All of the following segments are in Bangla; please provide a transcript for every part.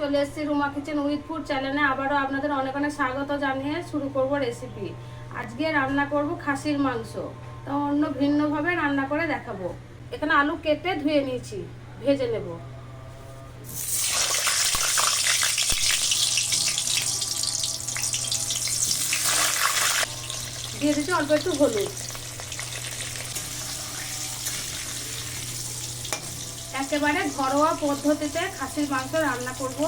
চলে এসেছি রুমা কিচেন উইথ ফুড চ্যানেলে আবারও আপনাদের অনেক অনেক স্বাগত জানিয়ে শুরু করব রেসিপি আজকে রান্না করব খাসির মাংস। তো অন্য ভিন্নভাবে রান্না করে দেখাবো। এখানে আলু কেটে ধুয়ে নিয়েছি। ভেজে নেব। দিয়ে দিচ্ছি অল্প একটু হলুদ। একেবারে ঘরোয়া পদ্ধতিতে খাসির মাংস রান্না করব।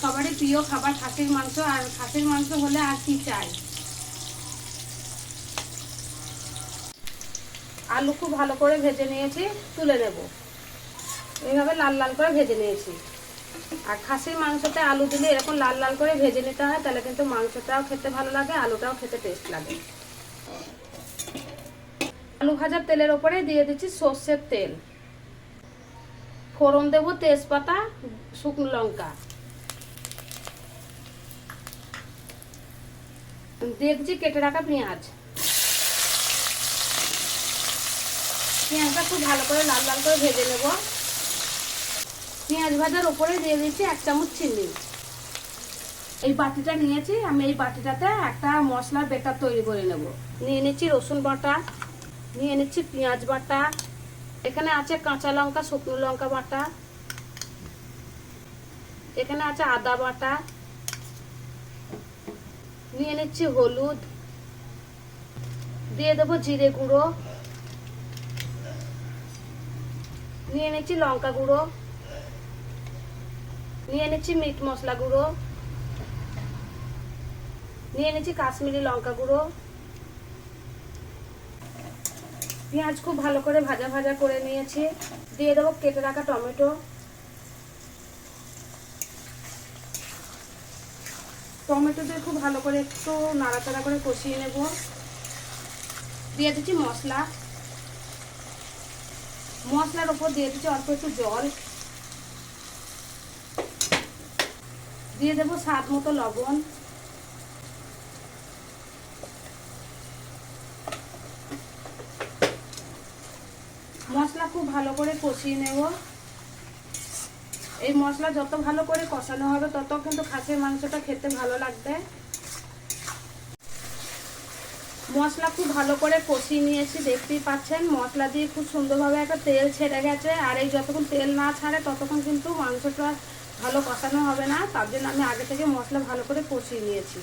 সবারই প্রিয় খাবার খাসির মাংস, আর খাসির মাংস হলে আর কি চাই? আলু খুব ভালো করে ভেজে নিয়েছি, তুলে নেব। এইভাবে লাল লাল করে ভেজে নিয়েছি। আর খাসির মাংসতে আলু দিলে এরকম লাল লাল করে ভেজে নিতে হয়, তাহলে কিন্তু মাংসটাও খেতে ভালো লাগে, আলুটাও খেতে টেস্ট লাগে। আলু ভাজার তেলের ওপরে দিয়ে দিচ্ছি সর্ষের তেল। ফোড়ন দেবো তেজপাতা, শুকনো লঙ্কা। দেখছি কেটে রাখা পেঁয়াজ। পেঁয়াজটা খুব ভালো করে লাল লাল করে ভেজে নেব। পেঁয়াজ ভাজার উপরে দিয়ে দিচ্ছি এক চামচ চিনি। এই বাটিটা নিয়েছি, আমি এই বাটিটাতে একটা মশলার বেটার তৈরি করে নেব। নিয়ে নিচ্ছি রসুন বাটা, নিয়ে নিচ্ছি পেঁয়াজ বাটা এখানে আছে কাঁচা লঙ্কা, শুকনো লঙ্কা বাটা। এখানে আছে আদা বাটা। নিয়ে নিচ্ছি হলুদ। দিয়ে দেবো জিরে গুঁড়ো। নিয়ে নিচ্ছি লঙ্কা গুঁড়ো। নিয়ে নিচ্ছি মিট মশলা গুঁড়ো। নিয়ে নিচ্ছি কাশ্মীরি লঙ্কা গুঁড়ো। পেঁয়াজ খুব ভালো করে ভাজা ভাজা করে নিয়েছি। দিয়ে দেবো কেটে রাখা টমেটো। টমেটো দিয়ে খুব ভালো করে একটু নাড়াচাড়া করে কষিয়ে নেব। দিয়ে দিচ্ছি মশলা। মশলার ওপর দিয়ে দিচ্ছি অল্প একটু জল। দিয়ে দেবো স্বাদ মতো লবণ। মশলা খুব ভালো করে কষিয়ে নেব। এই মশলা যত ভালো করে কষানো হবে, তত কিন্তু খাসির মাংসটা খেতে ভালো লাগবে। মশলা খুব ভালো করে কষিয়ে নিয়েছি, দেখতেই পাচ্ছেন। মশলা দিয়ে খুব সুন্দরভাবে একটা তেল ছেড়ে গেছে, আর এই যতক্ষণ তেল না ছাড়ে, ততক্ষণ কিন্তু মাংসটা ভালো কষানো হবে না। তার জন্য আমি আগে থেকে মশলা ভালো করে কষিয়ে নিয়েছি।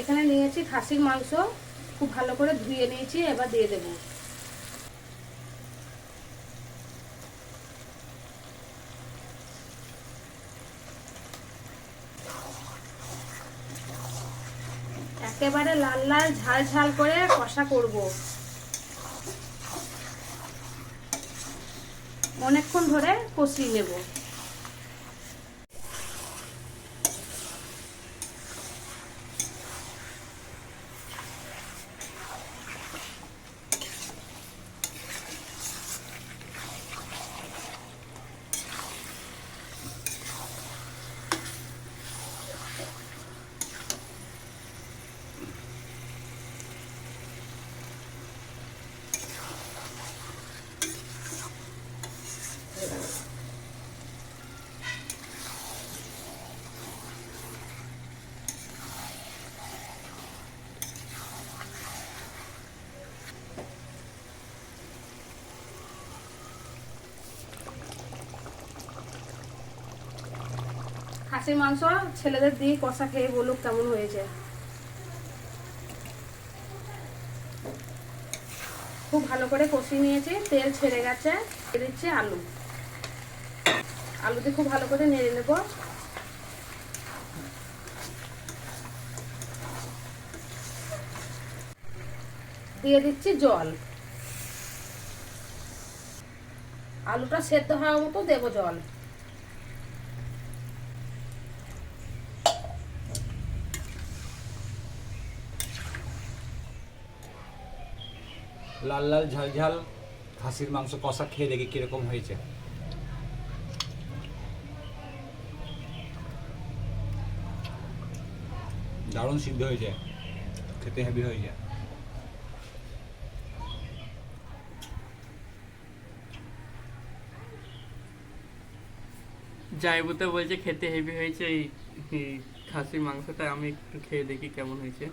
এখানে নিয়েছি খাসির মাংস, খুব ভালো করে ধুয়ে নিয়েছি, এবার দিয়ে দেবো। একেবারে লাল লাল ঝাল ঝাল করে কষা করব। অনেকক্ষণ ধরে কষিয়ে নেব। খাসির মাংস, ছেলেদের দিয়ে কষা খেয়ে বলুক কেমন হয়েছে। খুব ভালো করে কষিয়ে নিয়েছি, তেল ছেড়ে গেছে দিচ্ছি আলু। আলু দিয়ে খুব ভালো করে নেড়ে নেব। দিয়ে দিচ্ছি জল। আলুটা সেদ্ধ হওয়ার মতো দেবো জল। লাল লাল ঝাল ঝাল, খাসির মাংস কষা খেয়ে দেখি কীরকম হয়েছে। দারুণ সিদ্ধ হয়ে যায়, খেতে হেভি হয়ে যায়। হয়েছে জাইবুতে বলছে খেতে হেভি হয়েছে এই খাসির মাংসটা আমি একটু খেয়ে দেখি কেমন হয়েছে।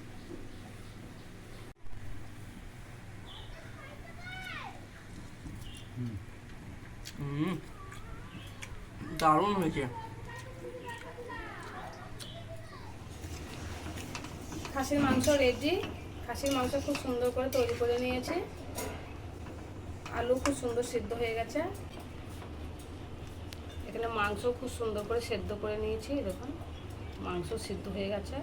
দারুণ হয়েছে। খাসির মাংস রেডি খাসির মাংস খুব সুন্দর করে তৈরি করে নিয়েছি। আলু খুব সুন্দর সিদ্ধ হয়ে গেছে। এখানে মাংস খুব সুন্দর করে সেদ্ধ করে নিয়েছি, দেখুন। মাংস সিদ্ধ হয়ে গেছে।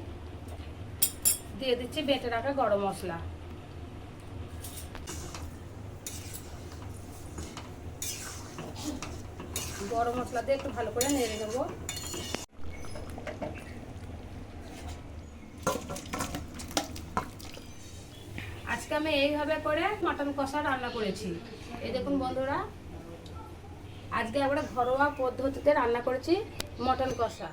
দিয়ে দিচ্ছি বেটে রাখা গরম মশলা। গরম মশলা দিয়ে একটু ভালো করে নেড়ে দেবো। আজকে আমি এইভাবে করে মাটন কষা রান্না করেছি। এই দেখুন বন্ধুরা, আজকে আমরা ঘরোয়া পদ্ধতিতে রান্না করেছি মটন কষা।